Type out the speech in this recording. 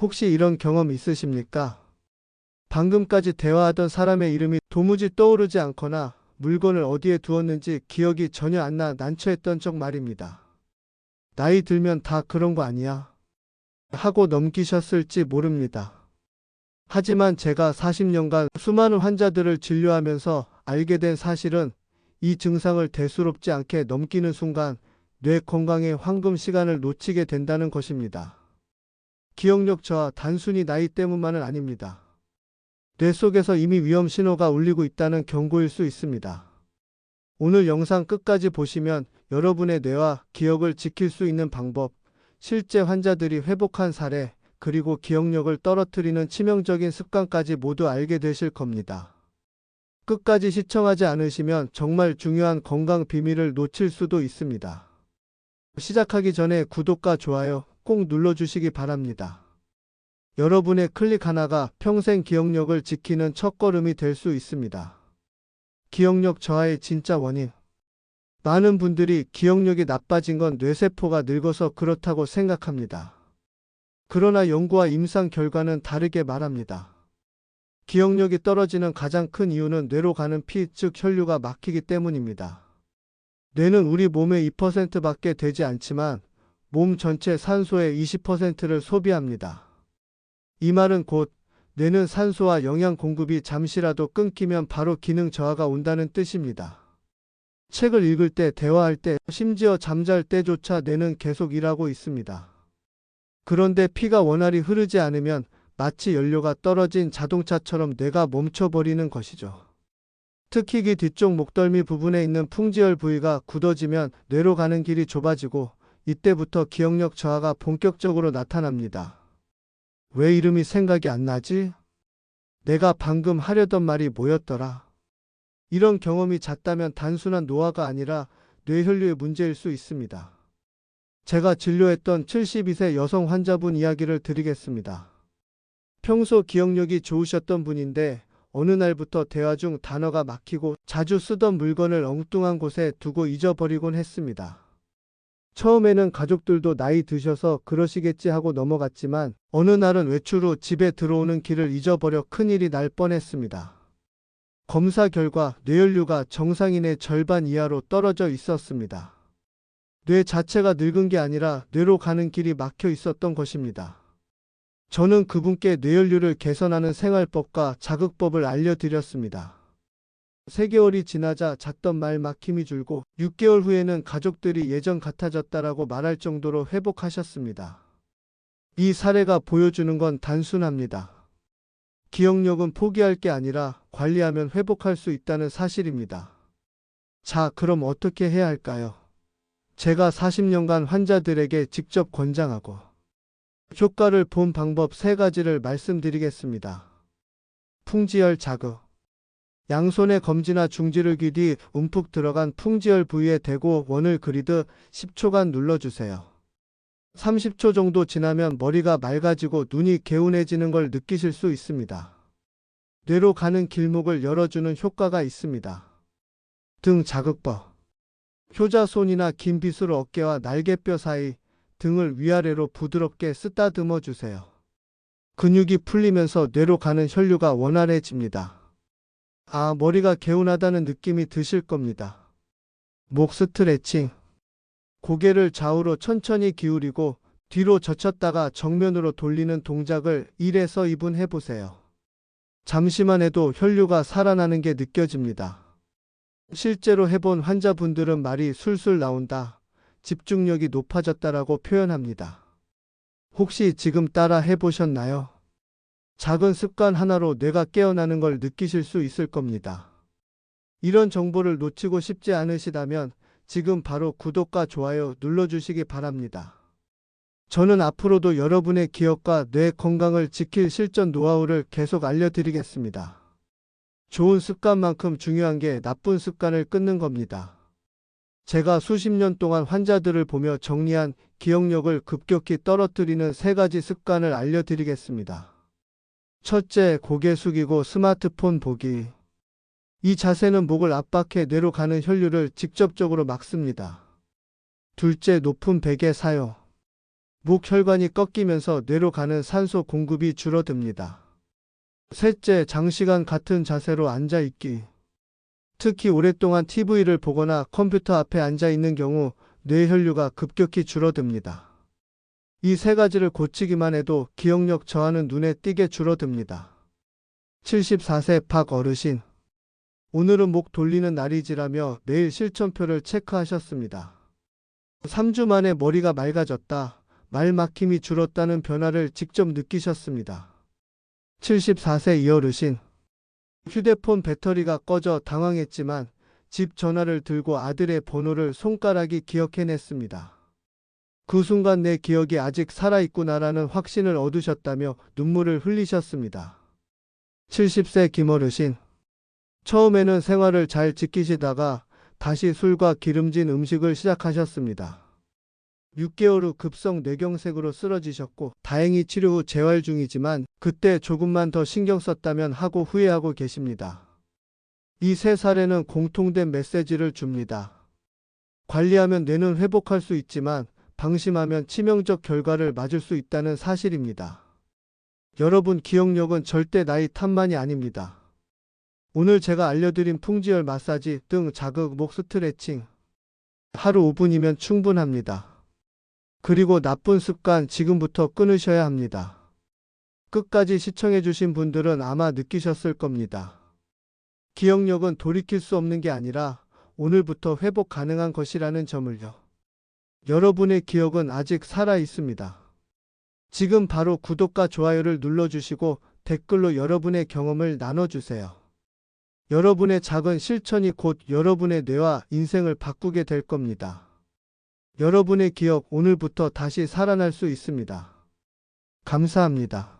혹시 이런 경험 있으십니까? 방금까지 대화하던 사람의 이름이 도무지 떠오르지 않거나 물건을 어디에 두었는지 기억이 전혀 안 나 난처했던 적 말입니다. 나이 들면 다 그런 거 아니야? 하고 넘기셨을지 모릅니다. 하지만 제가 40년간 수많은 환자들을 진료하면서 알게 된 사실은 이 증상을 대수롭지 않게 넘기는 순간 뇌 건강의 황금 시간을 놓치게 된다는 것입니다. 기억력 저하 단순히 나이 때문만은 아닙니다. 뇌 속에서 이미 위험 신호가 울리고 있다는 경고일 수 있습니다. 오늘 영상 끝까지 보시면 여러분의 뇌와 기억을 지킬 수 있는 방법, 실제 환자들이 회복한 사례, 그리고 기억력을 떨어뜨리는 치명적인 습관까지 모두 알게 되실 겁니다. 끝까지 시청하지 않으시면 정말 중요한 건강 비밀을 놓칠 수도 있습니다. 시작하기 전에 구독과 좋아요 꼭 눌러주시기 바랍니다. 여러분의 클릭 하나가 평생 기억력을 지키는 첫걸음이 될 수 있습니다. 기억력 저하의 진짜 원인. 많은 분들이 기억력이 나빠진 건 뇌세포가 늙어서 그렇다고 생각합니다. 그러나 연구와 임상 결과는 다르게 말합니다. 기억력이 떨어지는 가장 큰 이유는 뇌로 가는 피, 즉 혈류가 막히기 때문입니다. 뇌는 우리 몸의 2%밖에 되지 않지만 몸 전체 산소의 20%를 소비합니다. 이 말은 곧 뇌는 산소와 영양 공급이 잠시라도 끊기면 바로 기능 저하가 온다는 뜻입니다. 책을 읽을 때, 대화할 때, 심지어 잠잘 때조차 뇌는 계속 일하고 있습니다. 그런데 피가 원활히 흐르지 않으면 마치 연료가 떨어진 자동차처럼 뇌가 멈춰버리는 것이죠. 특히 귀 뒤쪽 목덜미 부분에 있는 풍지열 부위가 굳어지면 뇌로 가는 길이 좁아지고 이때부터 기억력 저하가 본격적으로 나타납니다. 왜 이름이 생각이 안 나지? 내가 방금 하려던 말이 뭐였더라? 이런 경험이 잦다면 단순한 노화가 아니라 뇌혈류의 문제일 수 있습니다. 제가 진료했던 72세 여성 환자분 이야기를 드리겠습니다. 평소 기억력이 좋으셨던 분인데 어느 날부터 대화 중 단어가 막히고 자주 쓰던 물건을 엉뚱한 곳에 두고 잊어버리곤 했습니다. 처음에는 가족들도 나이 드셔서 그러시겠지 하고 넘어갔지만 어느 날은 외출 후 집에 들어오는 길을 잊어버려 큰일이 날 뻔했습니다. 검사 결과 뇌혈류가 정상인의 절반 이하로 떨어져 있었습니다. 뇌 자체가 늙은 게 아니라 뇌로 가는 길이 막혀 있었던 것입니다. 저는 그분께 뇌혈류를 개선하는 생활법과 자극법을 알려드렸습니다. 3개월이 지나자 잤던 말 막힘이 줄고 6개월 후에는 가족들이 예전 같아졌다라고 말할 정도로 회복하셨습니다. 이 사례가 보여주는 건 단순합니다. 기억력은 포기할 게 아니라 관리하면 회복할 수 있다는 사실입니다. 자, 그럼 어떻게 해야 할까요? 제가 40년간 환자들에게 직접 권장하고 효과를 본 방법 세 가지를 말씀드리겠습니다. 풍지열 자극. 양손에 검지나 중지를 귀 뒤 움푹 들어간 풍지열 부위에 대고 원을 그리듯 10초간 눌러주세요. 30초 정도 지나면 머리가 맑아지고 눈이 개운해지는 걸 느끼실 수 있습니다. 뇌로 가는 길목을 열어주는 효과가 있습니다. 등 자극법. 효자손이나 긴 빗으로 어깨와 날개뼈 사이 등을 위아래로 부드럽게 쓰다듬어 주세요. 근육이 풀리면서 뇌로 가는 혈류가 원활해집니다. 아, 머리가 개운하다는 느낌이 드실 겁니다. 목 스트레칭. 고개를 좌우로 천천히 기울이고 뒤로 젖혔다가 정면으로 돌리는 동작을 1에서 2분 해보세요. 잠시만 해도 혈류가 살아나는 게 느껴집니다. 실제로 해본 환자분들은 말이 술술 나온다. 집중력이 높아졌다라고 표현합니다. 혹시 지금 따라 해보셨나요? 작은 습관 하나로 뇌가 깨어나는 걸 느끼실 수 있을 겁니다. 이런 정보를 놓치고 싶지 않으시다면 지금 바로 구독과 좋아요 눌러주시기 바랍니다. 저는 앞으로도 여러분의 기억과 뇌 건강을 지킬 실전 노하우를 계속 알려드리겠습니다. 좋은 습관만큼 중요한 게 나쁜 습관을 끊는 겁니다. 제가 수십 년 동안 환자들을 보며 정리한 기억력을 급격히 떨어뜨리는 세 가지 습관을 알려드리겠습니다. 첫째, 고개 숙이고 스마트폰 보기. 이 자세는 목을 압박해 뇌로 가는 혈류를 직접적으로 막습니다. 둘째, 높은 베개 사용. 목 혈관이 꺾이면서 뇌로 가는 산소 공급이 줄어듭니다. 셋째, 장시간 같은 자세로 앉아 있기. 특히 오랫동안 TV를 보거나 컴퓨터 앞에 앉아 있는 경우 뇌혈류가 급격히 줄어듭니다. 이 세 가지를 고치기만 해도 기억력 저하는 눈에 띄게 줄어듭니다. 74세 박 어르신. 오늘은 목 돌리는 날이지라며 내일 실천표를 체크하셨습니다. 3주 만에 머리가 맑아졌다. 말 막힘이 줄었다는 변화를 직접 느끼셨습니다. 74세 이 어르신. 휴대폰 배터리가 꺼져 당황했지만 집 전화를 들고 아들의 번호를 손가락이 기억해냈습니다. 그 순간 내 기억이 아직 살아있구나라는 확신을 얻으셨다며 눈물을 흘리셨습니다. 70세 김어르신. 처음에는 생활을 잘 지키시다가 다시 술과 기름진 음식을 시작하셨습니다. 6개월 후 급성 뇌경색으로 쓰러지셨고 다행히 치료 후 재활 중이지만 그때 조금만 더 신경 썼다면 하고 후회하고 계십니다. 이 세 사례는 공통된 메시지를 줍니다. 관리하면 뇌는 회복할 수 있지만 방심하면 치명적 결과를 맞을 수 있다는 사실입니다. 여러분 기억력은 절대 나이 탓만이 아닙니다. 오늘 제가 알려드린 풍지열 마사지 등 자극 목 스트레칭 하루 5분이면 충분합니다. 그리고 나쁜 습관 지금부터 끊으셔야 합니다. 끝까지 시청해주신 분들은 아마 느끼셨을 겁니다. 기억력은 돌이킬 수 없는 게 아니라 오늘부터 회복 가능한 것이라는 점을요. 여러분의 기억은 아직 살아 있습니다. 지금 바로 구독과 좋아요를 눌러주시고 댓글로 여러분의 경험을 나눠주세요. 여러분의 작은 실천이 곧 여러분의 뇌와 인생을 바꾸게 될 겁니다. 여러분의 기억 오늘부터 다시 살아날 수 있습니다. 감사합니다.